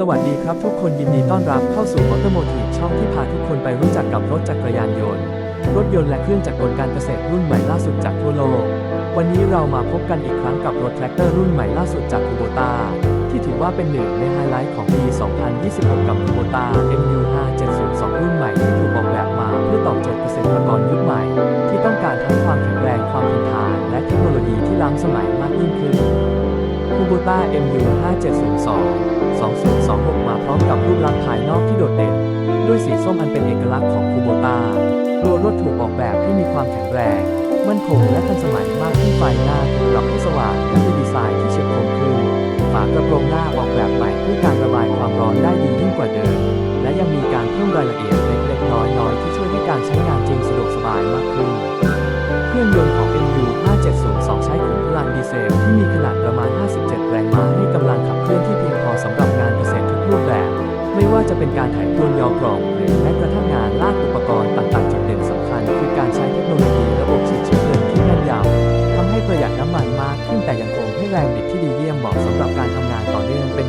สวัสดีครับทุกคนยินดีต้อนรับเข้าสู่มอเตอร์โมทีฟช่องที่พาทุกคนไปรู้จักกับรถจักรยานยนต์ รถยนต์และเครื่องจักรกลการเกษตรรุ่นใหม่ล่าสุดจากทั่วโลก วันนี้เรามาพบกันอีกครั้งกับรถแทรกเตอร์รุ่นใหม่ล่าสุดจากคูโบตาที่ถือว่าเป็นหนึ่งในไฮไลท์ของปี 2026 กับคูโบตา MU5702 รุ่นใหม่ที่ถูกออกแบบมาเพื่อตอบโจทย์เกษตรกรยุคใหม่ ที่ต้องการทั้งความแข็งแรงความทนทานและเทคโนโลยีที่ล้ำสมัย คูโบต้า MU 5702 2026 มาพร้อมกับรูปลักษณ์ภายนอกที่โดดเด่น ด้วยสีส้มอันเป็นเอกลักษณ์ของคูโบต้าตัวรถถูกออกแบบให้มีความแข็งแรง มั่นคงและทันสมัยมากขึ้นไฟหน้าถูกปรับให้สว่างและมีดีไซน์ที่เฉียบคมขึ้นฝากระโปรงหน้าออกแบบ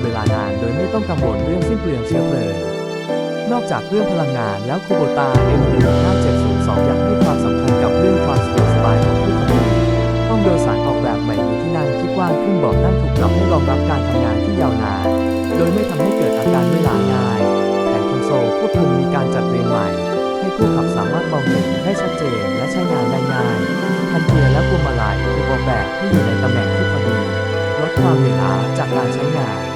เป็นเวลานานโดยไม่ต้องกังวลเรื่องสิ้นเปลืองเชื้อเพลิง นอกจากเรื่องพลังงานแล้วคูโบตา MU 5702 ยังให้ความสำคัญกับเรื่องความสะดวกสบายของผู้ขับขี่ห้องโดยสารออกแบบใหม่มีที่นั่งที่กว้างขึ้นเบาะนั่งถูกปรับให้รองรับการทำงานที่ยาวนาน โดยไม่ทำให้เกิดอาการเมื่อยล้าง่ายแผงคอนโซลควบคุมมีการจัดเรียงใหม่ ให้ผู้ขับสามารถมองเห็นได้ชัดเจนและใช้งานได้ง่ายพันเกียร์และพวงมาลัยถูกออกแบบให้อยู่ในตำแหน่งที่พอดีลดความเหนื่อยล้าจากการใช้งาน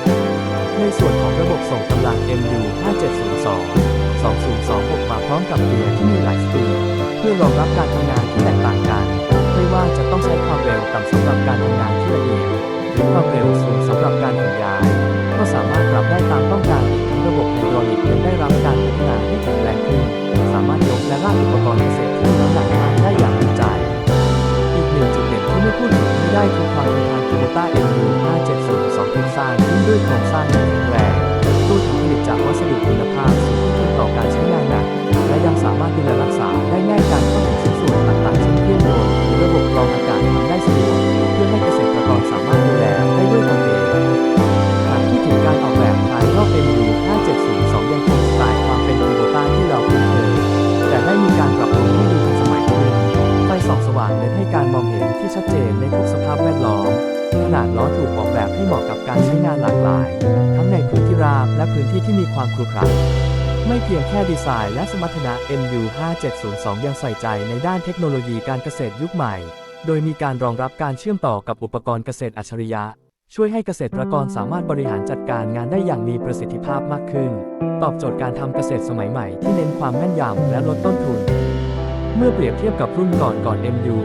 ส่งกำลัง MU 5702 2026 มาพร้อมกับเกียร์ที่มีหลายสปีดเพื่อรองรับการทำงานที่แตกต่างกัน ไม่ว่าจะต้องใช้ความเร็วต่ำสำหรับการทำงานที่ละเอียดหรือความเร็วสูงสำหรับการขนย้าย ก็สามารถปรับได้ตามต้องการอีกทั้งระบบไฮดรอลิกยังได้รับการพัฒนาให้แข็งแรงขึ้น สามารถยกและลากอุปกรณ์เกษตรที่มีน้ำหนักมากได้อย่างมั่นใจ อีกหนึ่งจุดเด่นที่ไม่พูดถึงไม่ได้คือความทนทานคูโบต้า MU 5702ถูกสร้างขึ้นด้วยโครงสร้างามารถดูแลรักษาได้ง่ายการเข้าถึงชิ้นส่วนต่างๆเช่นเครื่องยนต์หรือระบบกรองอากาศทำได้สะดวกเพื่อให้เกษตรกรสามารถดูแลได้ด้วยตนเองหากพูดถึงการออกแบบภายนอก MU 5702ยังคงสไตล์ความเป็นคูโบต้าที่เราคุ้นเคยแต่ได้มีการปรับปรุงให้ดูทันสมัยขึ้นไฟส่องสว่างเน้นให้การมองเห็นที่ชัดเจนในทุกสภาพแวดล้อมขนาดล้อถูกออกแบบให้เหมาะกับการใช้งานหลากหลาย ทั้งในพื้นที่ราบและพื้นที่ที่มีความครุขระ ไม่เพียงแค่ดีไซน์และสมรรถนะ MU 5702 ยังใส่ใจในด้านเทคโนโลยีการเกษตรยุคใหม่ โดยมีการรองรับการเชื่อมต่อกับอุปกรณ์เกษตรอัจฉริยะ ช่วยให้เกษตรกรสามารถบริหารจัดการงานได้อย่างมีประสิทธิภาพมากขึ้น ตอบโจทย์การทำเกษตรสมัยใหม่ที่เน้นความแม่นยำและลดต้นทุน เมื่อเปรียบเทียบกับรุ่นก่อนก่อน MU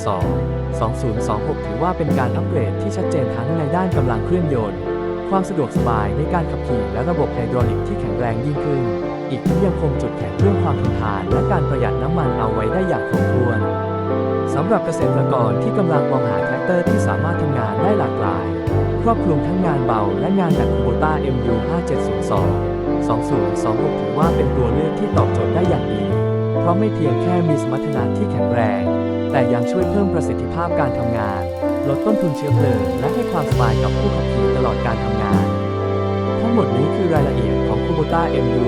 5702 2026 ถือว่าเป็นการอัปเกรดที่ชัดเจนทั้งในด้านกำลังเครื่องยนต์ ความสะดวกสบายในการขับขี่และระบบไฮดรอลิกที่แข็งแรงยิ่งขึ้น อีกทั้งยังคงจุดแข็งเรื่องความทนทาน และการประหยัดน้ำมันเอาไว้ได้อย่างครบถ้วนสำหรับเกษตรกรที่กำลังมองหาแทรกเตอร์ที่สามารถทำงานได้หลากหลาย ครอบคลุมทั้งงานเบาและงานหนักคูโบต้า MU 5702 2026 ถือว่าเป็นตัวเลือกที่ตอบโจทย์ได้อย่างดี เพราะไม่เพียงแค่มีสมรรถนะที่แข็งแรง แต่ยังช่วยเพิ่มประสิทธิภาพการทำงาน ลดต้นทุนเชื้อเพลิงและให้ความสบายกับผู้ขับขี่ตลอดการทำงาน ทั้งหมดนี้คือรายละเอียดของ Kubota MU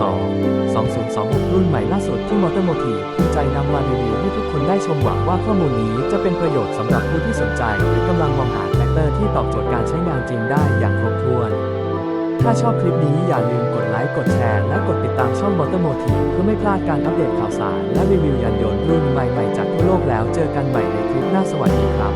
5702 2026 รุ่นใหม่ล่าสุดที่มอเตอร์โมทีภูมิใจนำมารีวิวให้ทุกคนได้ชมหวังว่าข้อมูลนี้จะเป็นประโยชน์สำหรับผู้ที่สนใจ หรือกำลังมองหาแทรกเตอร์ที่ตอบโจทย์การใช้งานจริงได้อย่างครบถ้วน ถ้าชอบคลิปนี้อย่าลืมกดไลค์ กดแชร์ และกดติดตามช่องมอเตอร์โมทีเพื่อไม่พลาดการอัปเดตข่าวสาร และรีวิวยานยนต์รุ่นใหม่ๆจากทั่วโลกแล้วเจอกันใหม่ในคลิปหน้าสวัสดีครับ